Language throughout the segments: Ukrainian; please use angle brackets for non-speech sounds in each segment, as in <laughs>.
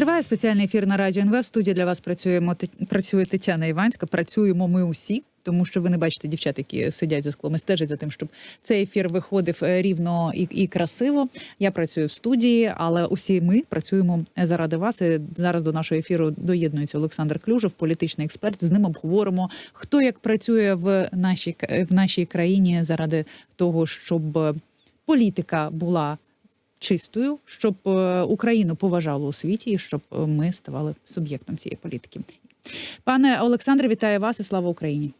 Триває спеціальний ефір на радіо НВ. В студії для вас працюємо працює Тетяна Іванська. Працюємо ми усі. Тому що ви не бачите дівчат, які сидять за склом і стежать за тим, щоб цей ефір виходив е, рівно і, і красиво. Я працюю в студії, але усі ми працюємо заради вас. І зараз до нашого ефіру доєднується Олександр Клюжев, політичний експерт. З ним обговоримо, хто як працює в нашій в нашій країні заради того, щоб е, політика була чистою, щоб е, Україну поважало у світі і щоб е, ми ставали суб'єктом цієї політики. Пане Олександре, вітаю вас і слава Україні.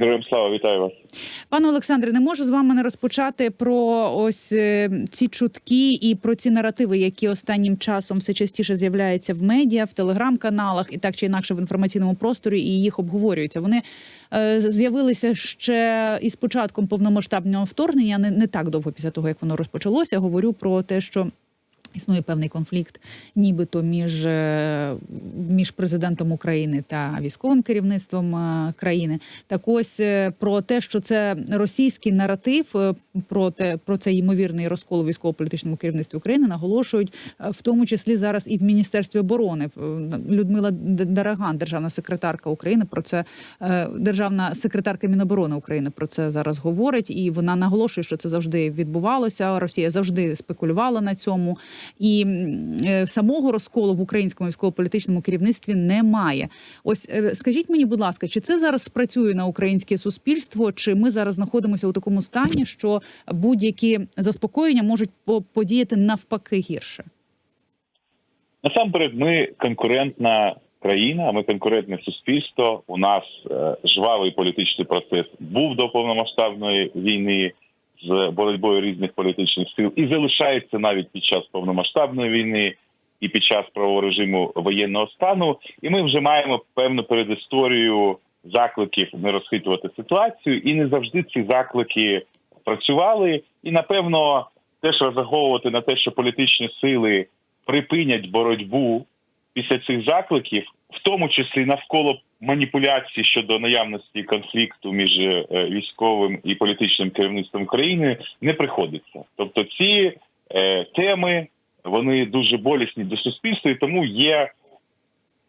Героям слава, вітаю вас. Пане Олександре, не можу з вами не розпочати про ось е, ці чутки і про ці наративи, які останнім часом все частіше з'являються в медіа, в телеграм-каналах і так чи інакше в інформаційному просторі, і їх обговорюються. Вони е, з'явилися ще із початком повномасштабного вторгнення, не, не так довго після того, як воно розпочалося. Говорю про те, що. Існує певний конфлікт, нібито між, е, між президентом України та військовим керівництвом е, країни. Так ось е, про те, що це російський наратив про те, про цей ймовірний розкол у військово-політичному керівництві України наголошують в тому числі зараз і в міністерстві оборони. Людмила Дараган, державна секретарка України, про це державна секретарка Міноборони України про це зараз говорить, і вона наголошує, що це завжди відбувалося. Росія завжди спекулювала на цьому, і е, самого розколу в українському військово-політичному керівництві немає. Ось е, скажіть мені, будь ласка, чи це зараз спрацює на українське суспільство? Чи ми зараз знаходимося у такому стані, що будь-які заспокоєння можуть по- подіяти навпаки гірше? Насамперед, ми конкурентна країна, ми конкурентне суспільство. У нас е, жвавий політичний процес був до повномасштабної війни з боротьбою різних політичних сил і залишається навіть під час повномасштабної війни і під час правового режиму воєнного стану. І ми вже маємо певну передісторію закликів не розхитувати ситуацію, і не завжди ці заклики працювали. І напевно теж розраховувати на те, що політичні сили припинять боротьбу після цих закликів, в тому числі навколо маніпуляцій щодо наявності конфлікту між е, військовим і політичним керівництвом країни, не приходиться. Тобто, ці е, теми вони дуже болісні до суспільства, і тому є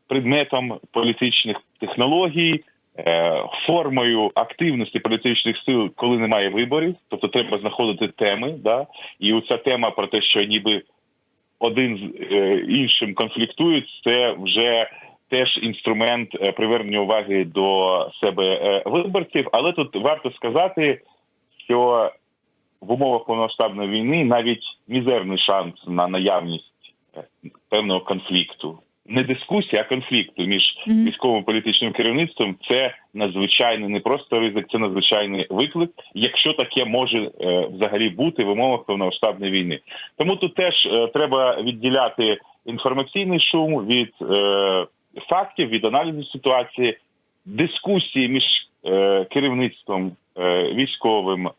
предметом політичних технологій. е, Формою активності політичних сил, коли немає виборів, тобто треба знаходити теми, да і оця тема про те, що ніби один з е, іншим конфліктують, це вже теж інструмент е, привернення уваги до себе е, виборців. Але тут варто сказати, що в умовах повномасштабної війни навіть мізерний шанс на наявність е, певного конфлікту. Не дискусії, а конфлікту між військовим політичним керівництвом це надзвичайний не просто ризик, це надзвичайний виклик, якщо таке може е, взагалі бути в умовах повномасштабної війни. Тому тут теж е, треба відділяти інформаційний шум від е, фактів, від аналізу ситуації, дискусії між е, керівництвом е, військовим е,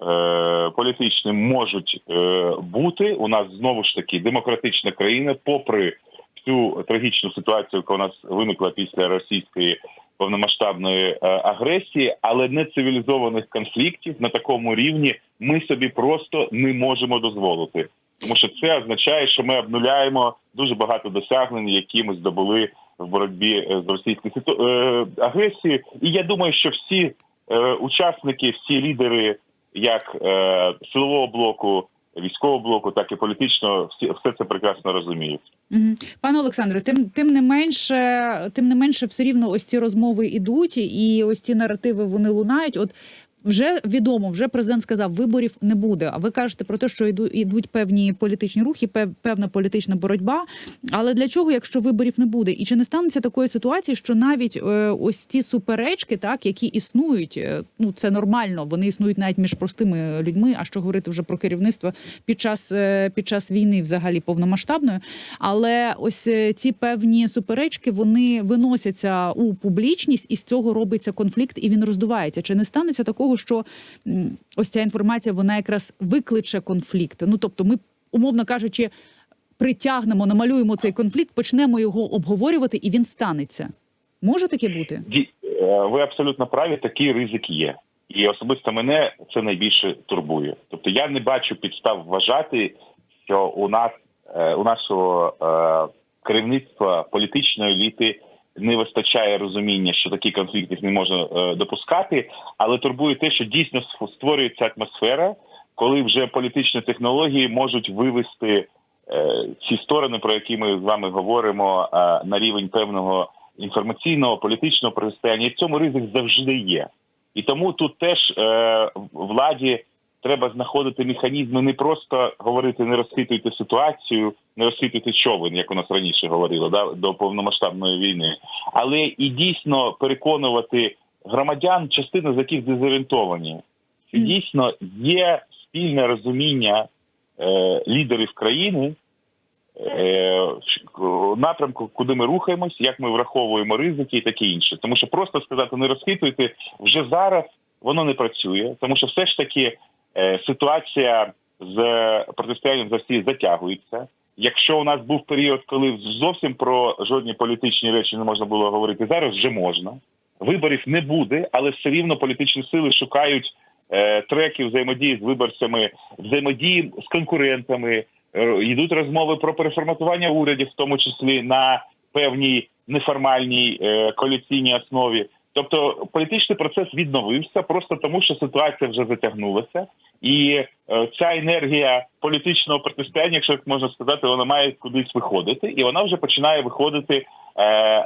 політичним можуть е, бути. У нас знову ж таки демократична країна, попри всю трагічну ситуацію, яка у нас виникла після російської повномасштабної е, агресії, але не цивілізованих конфліктів на такому рівні ми собі просто не можемо дозволити. Тому що це означає, що ми обнуляємо дуже багато досягнень, які ми здобули в боротьбі е, з російською е, агресією. І я думаю, що всі е, учасники, всі лідери, як силового блоку, військового блоку, так і політичного, всі все це прекрасно розуміють. Пане Олександре, тим тим не менше, тим не менше, все рівно ось ці розмови ідуть, і ось ці наративи вони лунають. От вже відомо, вже президент сказав, виборів не буде. А ви кажете про те, що йду ідуть певні політичні рухи, пев- певна політична боротьба. Але для чого, якщо виборів не буде? І чи не станеться такої ситуації, що навіть е, ось ці суперечки, так які існують, е, ну це нормально, вони існують навіть між простими людьми. А що говорити вже про керівництво під час е, під час війни, взагалі повномасштабної. Але ось ці певні суперечки вони виносяться у публічність, і з цього робиться конфлікт, і він роздувається. Чи не станеться такого, що ось ця інформація вона якраз викличе конфлікт? Ну тобто, ми умовно кажучи. Притягнемо, намалюємо цей конфлікт, почнемо його обговорювати, і він станеться. Може таке бути? Е, Ви абсолютно праві, такий ризик є. І особисто мене це найбільше турбує. Тобто я не бачу підстав вважати, що у нас е, у нашого е, керівництва політичної еліти не вистачає розуміння, що такі конфлікти не можна е, допускати, але турбує те, що дійсно створюється атмосфера, коли вже політичні технології можуть вивести е, ці сторони, про які ми з вами говоримо, е, на рівень певного інформаційного політичного протистояння. І в цьому ризик завжди є. І тому тут теж владі треба знаходити механізми, не просто говорити, не розхитуйте ситуацію, не розхитуйте човен, як у нас раніше говорили, да, до повномасштабної війни, але і дійсно переконувати громадян, частина з яких дезорієнтовані. Мгм. дійсно є спільне розуміння е, лідерів країни. е, Напрямку, куди ми рухаємось, як ми враховуємо ризики і таке інше, тому що просто сказати не розхитуйте вже зараз воно не працює, тому що все ж таки ситуація з протистоянням за всі затягується. Якщо у нас був період, коли зовсім про жодні політичні речі не можна було говорити, зараз вже можна. Виборів не буде, але все рівно політичні сили шукають е, треки взаємодії з виборцями, взаємодії з конкурентами. Е, Йдуть розмови про переформатування урядів, в тому числі на певній неформальній е, коаліційній основі. Тобто політичний процес відновився просто тому, що ситуація вже затягнулася, і е, ця енергія політичного протистояння, якщо так можна сказати, вона має кудись виходити, і вона вже починає виходити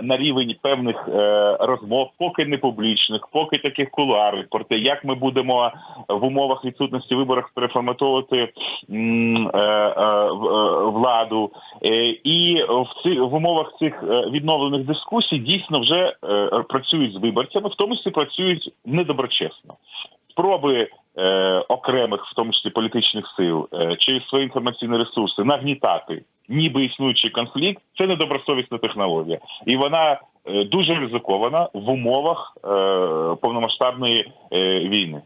на рівень певних е, розмов, поки не публічних, поки таких кулуарних, про те, як ми будемо в умовах відсутності виборів переформатовувати е, е, е, владу. Е, і в ці в умовах цих е, відновлених дискусій дійсно вже е, працюють з виборцями, в тому числі працюють недоброчесно. Спроби е, окремих, в тому числі політичних сил, е, через свої інформаційні ресурси нагнітати ніби існуючий конфлікт, це недобросовісна технологія, і вона е, дуже ризикована в умовах е, повномасштабної е, війни.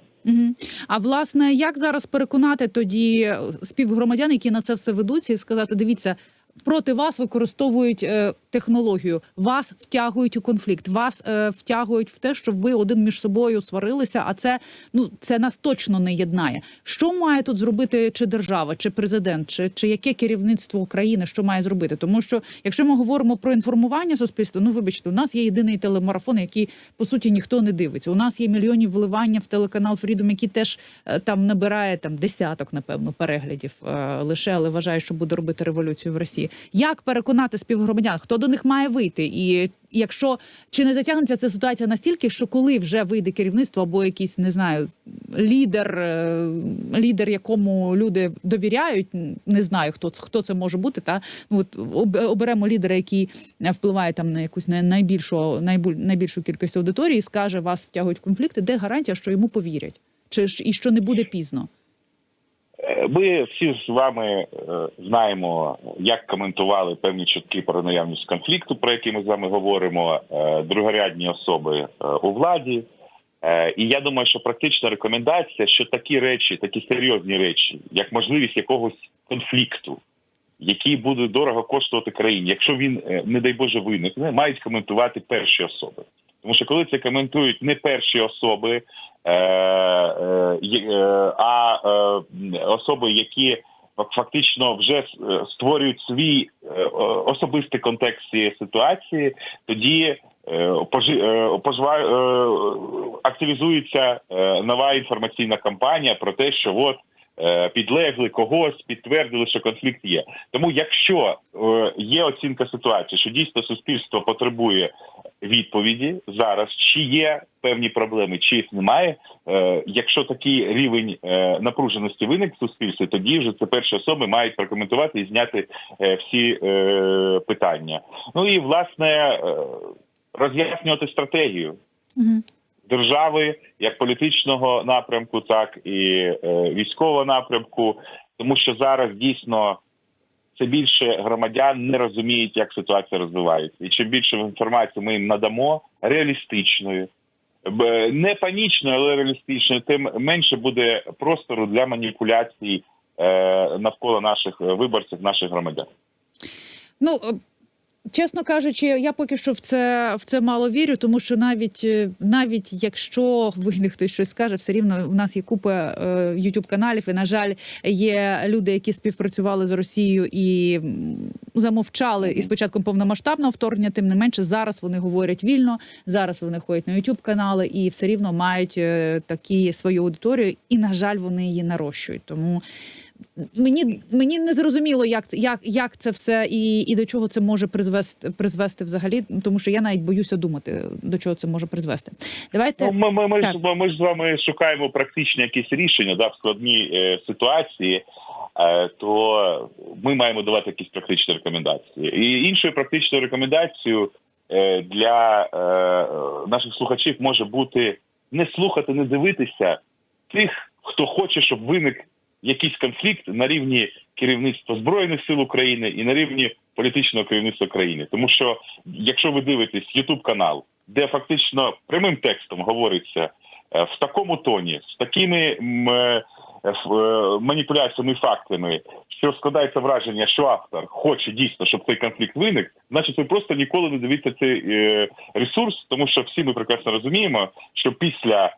А власне, як зараз переконати тоді співгромадян, які на це все ведуться, і сказати: дивіться, проти вас використовують технологію, вас втягують у конфлікт, вас е, втягують в те, щоб ви один між собою сварилися. А це ну це нас точно не єднає. Що має тут зробити чи держава, чи президент, чи, чи яке керівництво України, що має зробити? Тому що якщо ми говоримо про інформування суспільства, ну вибачте, у нас є єдиний телемарафон, який по суті ніхто не дивиться. У нас є мільйонів вливання в телеканал Фрідом, який теж е, там набирає там десяток, напевно, переглядів е, лише, але вважає, що буде робити революцію в Росії. Як переконати співгромадян, хто до них має вийти? І якщо чи не затягнеться ця ситуація настільки, що коли вже вийде керівництво або якийсь не знаю лідер, е, лідер, якому люди довіряють, не знаю хто це хто це може бути. Та ну от об- оберемо лідера, який впливає там на якусь най- найбільшу найбільшу кількість аудиторії, скаже, вас втягують в конфлікти. Де гарантія, що йому повірять? Чи ж і що не буде пізно? Ми всі з вами е, знаємо, як коментували певні чутки про наявність конфлікту, про який ми з вами говоримо, е, другорядні особи е, у владі. І я думаю, що практична рекомендація, що такі речі, такі серйозні речі, як можливість якогось конфлікту, який буде дорого коштувати країні, якщо він, не дай Боже, виникне, мають коментувати перші особи. Тому що коли це коментують не перші особи, а е, особи, які фактично вже е, створюють свій е, особистий контекст цієї ситуації, тоді е, е, е, активізується е, нова інформаційна кампанія про те, що от е, підлегли когось, підтвердили, що конфлікт є. Тому, якщо е, є оцінка ситуації, що дійсно суспільство потребує відповіді зараз, чи є певні проблеми, чи їх немає. Е, якщо такий рівень е, напруженості виник в суспільстві, тоді вже це перші особи мають прокоментувати і зняти е, всі е, питання. Ну і власне е, роз'яснювати стратегію. Держави як політичного напрямку, так і е, військового напрямку, тому що зараз дійсно це більше громадян не розуміють, як ситуація розвивається, і чим більше інформації ми їм надамо реалістичною, не панічною, але реалістичною, тим менше буде простору для маніпуляцій е, навколо наших виборців, наших громадян. Ну Чесно кажучи, я поки що в це в це мало вірю, тому що навіть е, навіть якщо вийде хтось щось скаже, все рівно в нас є купа ютуб каналів, і на жаль, є люди, які співпрацювали з Росією і замовчали із початком повномасштабного вторгнення. Тим не менше, зараз вони говорять вільно. Зараз вони ходять на ютуб канали і все рівно мають е, такі свою аудиторію, і на жаль, вони її нарощують. Тому мені мені не зрозуміло, як як, як це все і, і до чого це може призвести призвести взагалі, тому що я навіть боюся думати, до чого це може призвести. Давайте Ну, ми, ми, ми, ж, ми ж з вами шукаємо практичні якісь рішення да, в складній е, ситуації, е, то ми маємо давати якісь практичні рекомендації. І іншою практичною рекомендацією е, для е, наших слухачів може бути не слухати, не дивитися тих, хто хоче, щоб виник якийсь конфлікт на рівні керівництва збройних сил України і на рівні політичного керівництва країни. Тому що якщо ви дивитесь Ютуб канал, де фактично прямим текстом говориться е, в такому тоні, з такими е, е, маніпуляціями фактами, що складається враження, що автор хоче дійсно, щоб цей конфлікт виник, значить ви просто ніколи не дивіться цей ресурс, тому що всі ми прекрасно розуміємо, що після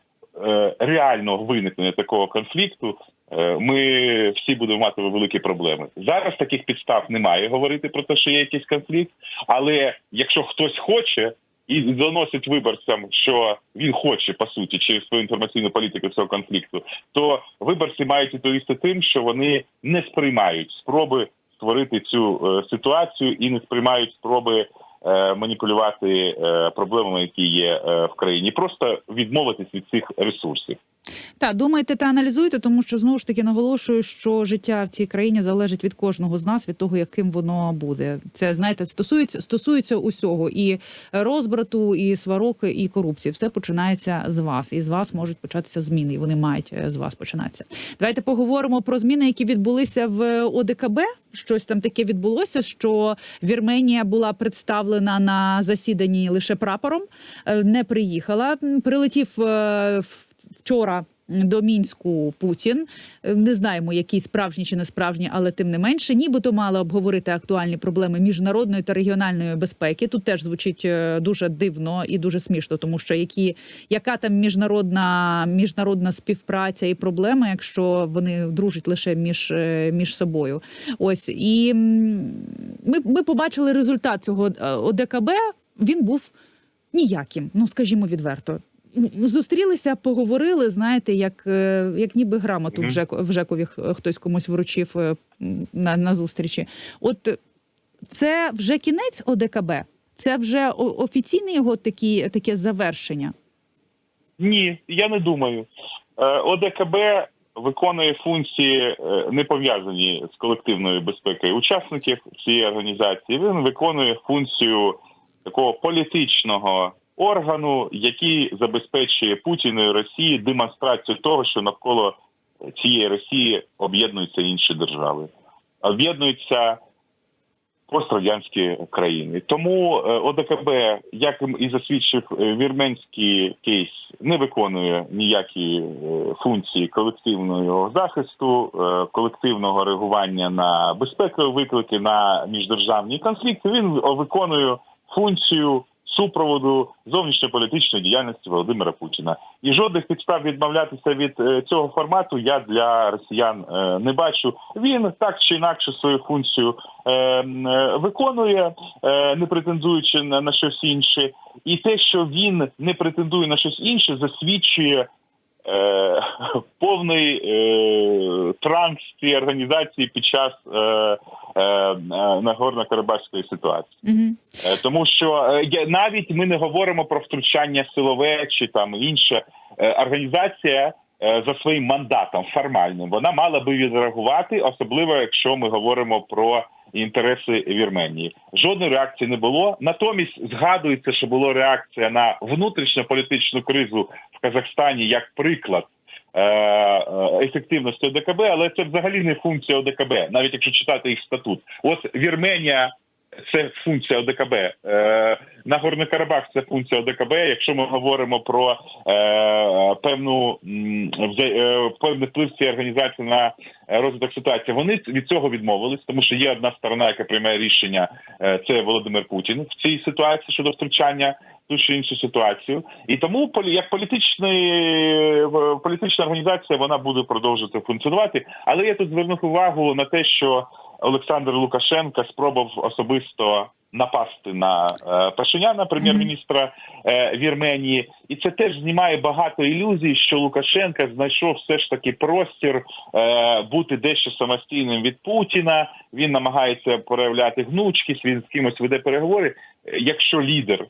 реального виникнення такого конфлікту е, ми всі будемо мати великі проблеми. Зараз таких підстав немає говорити про те, що є якийсь конфлікт, але якщо хтось хоче. І доносить виборцям, що він хоче по суті через свою інформаційну політику цього конфлікту, то виборці мають відповісти тим, що вони не сприймають спроби створити цю е, ситуацію і не сприймають спроби е, маніпулювати е, проблемами, які є е, в країні, просто відмовитись від цих ресурсів. та думайте та аналізуйте, тому що знову ж таки наголошую, що життя в цій країні залежить від кожного з нас, від того, яким воно буде. Це знаєте, стосується стосується усього і розбрату, і сварок, і корупції. Все починається з вас, і з вас можуть початися зміни. І вони мають е, з вас починатися. Давайте поговоримо про зміни, які відбулися в ОДКБ. Щось там таке відбулося, що Вірменія була представлена на засіданні лише прапором, е, не приїхала. Прилетів е, вчора. До мінську Путін Е, не знаємо, які справжні чи не справжні, але тим не менше, нібито мали обговорити актуальні проблеми міжнародної та регіональної безпеки. Тут теж звучить дуже дивно і дуже смішно, тому що які яка там міжнародна міжнародна співпраця і проблеми, якщо вони дружать лише між, між собою. Ось і ми, ми побачили результат цього е, ОДКБ. Він був ніяким, ну скажімо відверто. Зустрілися, поговорили, знаєте, як, е, як ніби грамоту в, Мгм. Жеку, в Жекові хтось комусь вручив е, на, на зустрічі. От це вже кінець ОДКБ? Це вже офіційне його такі, таке завершення? Ні, я не думаю. ОДКБ виконує функції е, не пов'язані з колективною безпекою учасників цієї організації. Він виконує функцію такого політичного органу, який забезпечує Путіну і Росії демонстрацію того, що навколо цієї Росії об'єднуються інші держави, об'єднуються пострадянські країни. Тому е, ОДКБ, як і засвідчив е, вірменський кейс, не виконує ніякі е, функції колективного захисту, колективного реагування на безпекові виклики на міждержавні конфлікти. Він виконує функцію супроводу зовнішньополітичної діяльності Володимира Путіна. І жодних підстав відмовлятися від е, цього формату я для росіян е, не бачу. Він так чи інакше свою функцію е, виконує, не претендуючи на, щось інше, і те, що він не претендує на щось інше, засвідчує. Повний е, транс цієї організації під час е, е, е, Нагорно-Карабахської ситуації. Угу. Е, Тому що навіть ми не говоримо про втручання силове чи там інше. Організація за своїм мандатом формальним вона мала би відреагувати, особливо якщо ми говоримо про інтереси Вірменії. Жодної реакції не було. Натомість згадується, що була реакція на внутрішньополітичну кризу в Казахстані як приклад. Е, е, Ефективності ОДКБ, але це взагалі не функція ОДКБ, навіть якщо читати їх статут. От Вірменія це функція ОДКБ. Е, Нагорний Карабах це функція ОДКБ. Якщо ми говоримо про певну певний вплив цієї організації на розвиток ситуації, вони від цього відмовились, тому що є одна сторона, яка приймає рішення. Це Володимир Путін в цій ситуації щодо втручання ту чи іншу ситуацію. І тому як політичний політична організація вона буде продовжувати функціонувати. Але я тут звернув увагу на те, що Олександр Лукашенко спробував особисто напасти на е, Пашиняна, прем'єр-міністра е, Вірменії, і це теж знімає багато ілюзій, що Лукашенко знайшов все ж таки простір е, бути дещо самостійним від Путіна. Він намагається проявляти гнучкість, він з кимось веде переговори. Якщо лідер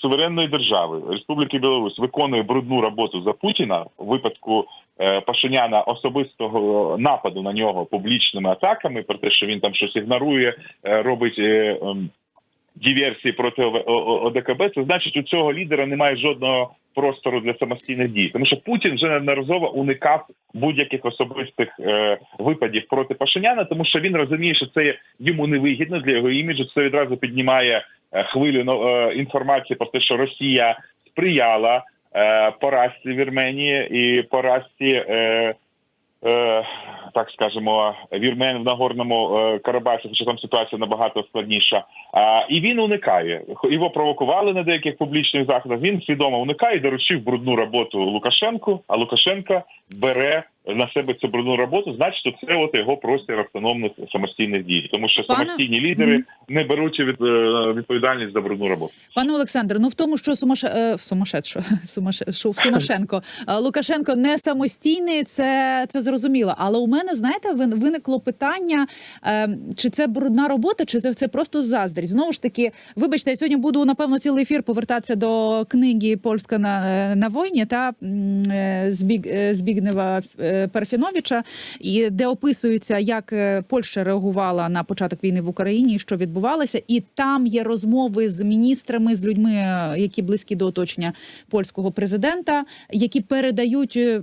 суверенної держави Республіки Білорусь виконує брудну роботу за Путіна у випадку е, Пашиняна особистого нападу на нього публічними атаками про те, що він там щось ігнорує, е, робить. Диверсії проти ОДКБ, це значить, у цього лідера немає жодного простору для самостійних дій, тому що Путін вже неодноразово уникав будь-яких особистих е, випадів проти Пашиняна, тому що він розуміє, що це йому невигідно для його іміджу. Це відразу піднімає е, хвилю ну, е, інформації про те, що Росія сприяла е, поразці Вірменії і поразці. Е, так скажемо, вірмен в Нагорному е, Карабасі, хоча там ситуація набагато складніша. І він уникає. Його провокували на деяких публічних заходах. Він свідомо уникає, доручив брудну роботу Лукашенку, а Лукашенка бере на себе цю брудну роботу. Значить, це от його простір автономних самостійних дій, тому що Пане- самостійні лідери не беруть від, е, відповідальність за брудну роботу. Пане Олександр, ну в тому, що Сумаше... е, сумасшедшо, <laughs> сумаше... що в Сумашенко <laughs> Лукашенко не самостійний, це, це зрозуміло. Але у мене, знаєте, вин- виникло питання, е, чи це брудна робота, чи це, це просто заздрість. Знову ж таки, вибачте, я сьогодні буду напевно цілий ефір повертатися до книги Польська на, на війні та Збіг, Збігнева Парфіновича, і де описується, як е, Польща реагувала на початок війни в Україні, що відбувалося, і там є розмови з міністрами, з людьми, е, які близькі до оточення польського президента, які передають е,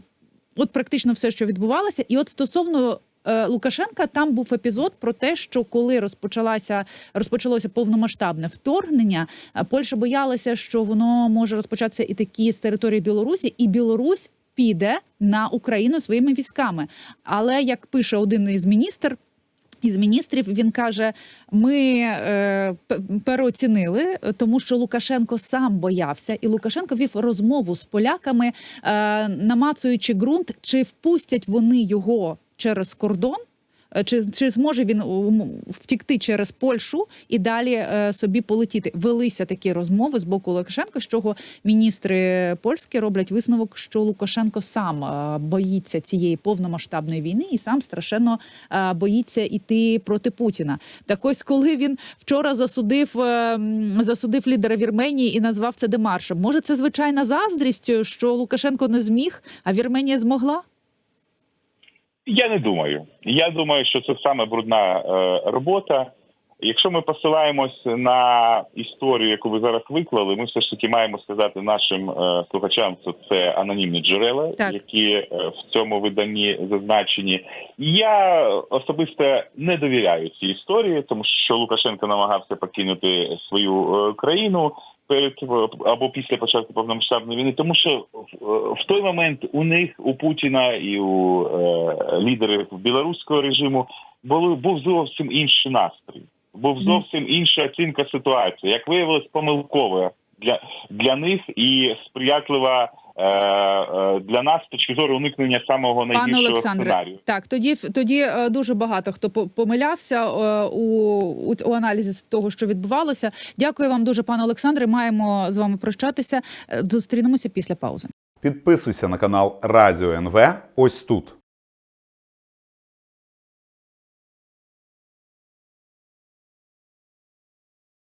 от практично все, що відбувалося, і от стосовно. е, Лукашенка там був епізод про те, що коли розпочалася розпочалося повномасштабне вторгнення, е, Польща боялася, що воно може розпочатися і такі з території Білорусі, і Білорусь піде на Україну своїми військами. Але як пише один із міністр. Із міністрів він каже: ми е, переоцінили, тому що Лукашенко сам боявся, і Лукашенко вів розмову з поляками, е, намацуючи ґрунт, чи впустять вони його через кордон. Е, Чи, чи зможе він втікти через Польщу і далі е, собі полетіти? Велися такі розмови з боку Лукашенка, з чого міністри польські роблять висновок, що Лукашенко сам е, боїться цієї повномасштабної війни і сам страшенно боїться іти проти Путіна. Так ось, коли він вчора засудив, засудив лідера Вірменії і назвав це демаршем, може це звичайна заздрість, що Лукашенко не зміг, а Вірменія змогла? Я не думаю. Я думаю, що це саме брудна е, робота. Якщо ми посилаємось на історію, яку ви зараз виклали, ми все ж таки маємо сказати нашим е, слухачам, що це анонімні джерела, Так. які е, в цьому виданні зазначені. Я особисто не довіряю цій історії, тому що Лукашенко намагався покинути свою е, країну перед е, або після початку повномасштабної війни, тому що в, е, той момент у них у Путіна і у е, лідерів білоруського режиму були був зовсім інший настрій, був зовсім інша оцінка ситуації, як виявилось, помилкова для, для них і сприятлива. Е, е, Для нас з точки зору уникнення самого Пане найгіршого Олександре, сценарію. так тоді тоді е, дуже багато хто по- помилявся у, у, у аналізі того, що відбувалося. Дякую вам дуже, пане Олександре. Маємо з вами прощатися. Зустрінемося після паузи. Підписуйся на канал Радіо НВ ось тут.